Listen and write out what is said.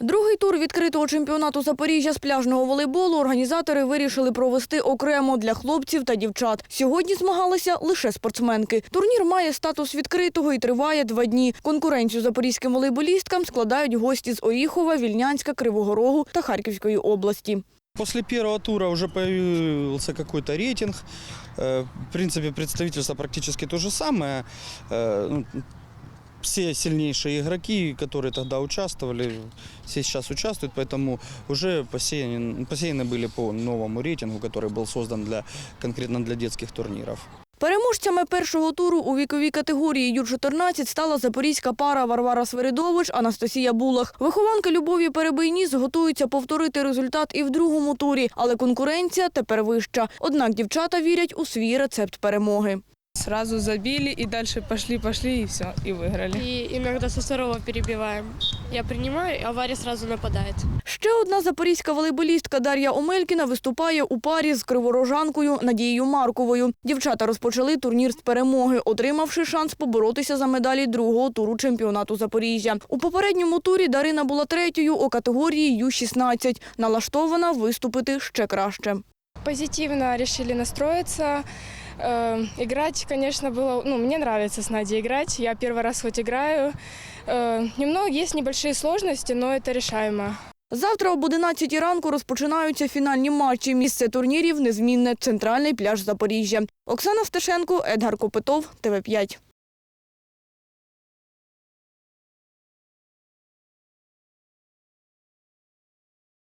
Другий тур відкритого чемпіонату Запоріжжя з пляжного волейболу організатори вирішили провести окремо для хлопців та дівчат. Сьогодні змагалися лише спортсменки. Турнір має статус відкритого і триває два дні. Конкуренцію запорізьким волейболісткам складають гості з Оріхова, Вільнянська, Кривого Рогу та Харківської області. После первого тура уже появился какой-то рейтинг. Э, В принципе, представительство практически то же самое Э, ну, Все сильнейшие игроки, которые тогда участвовали, все сейчас участвуют, поэтому уже посеяны, посеяны были по новому рейтингу, который был создан для, конкретно для детских турниров. Переможцями першого туру у віковій категорії Ю-14 стала запорізька пара Варвара Свиридович, Анастасія Булах. Вихованки Любові Перебийніс готуються повторити результат і в другому турі, але конкуренція тепер вища. Однак дівчата вірять у свій рецепт перемоги. Сразу забили и дальше пошли, пошли и все, и выиграли. И иногда со второго перебиваем. Я принимаю, а Варя сразу нападает. Ще одна запорізька волейболістка Дар'я Омелькіна виступає у парі з криворожанкою Надією Марковою. Дівчата розпочали турнір з перемоги, отримавши шанс поборотися за медалі другого туру чемпіонату Запоріжжя. У попередньому турі Дарина була третьою у категорії Ю-16. Налаштована виступити ще краще. позитивно решили настроиться. Э, играть, конечно, было... Ну, мне нравится с Надей играть. Я первый раз хоть играю. Э, немного есть небольшие сложности, но это решаемо. Завтра об 11 ранку розпочинаються фінальні матчі. Місце турнірів незмінне – центральний пляж Запоріжжя. Оксана Стешенко, Едгар Копитов, ТВ5.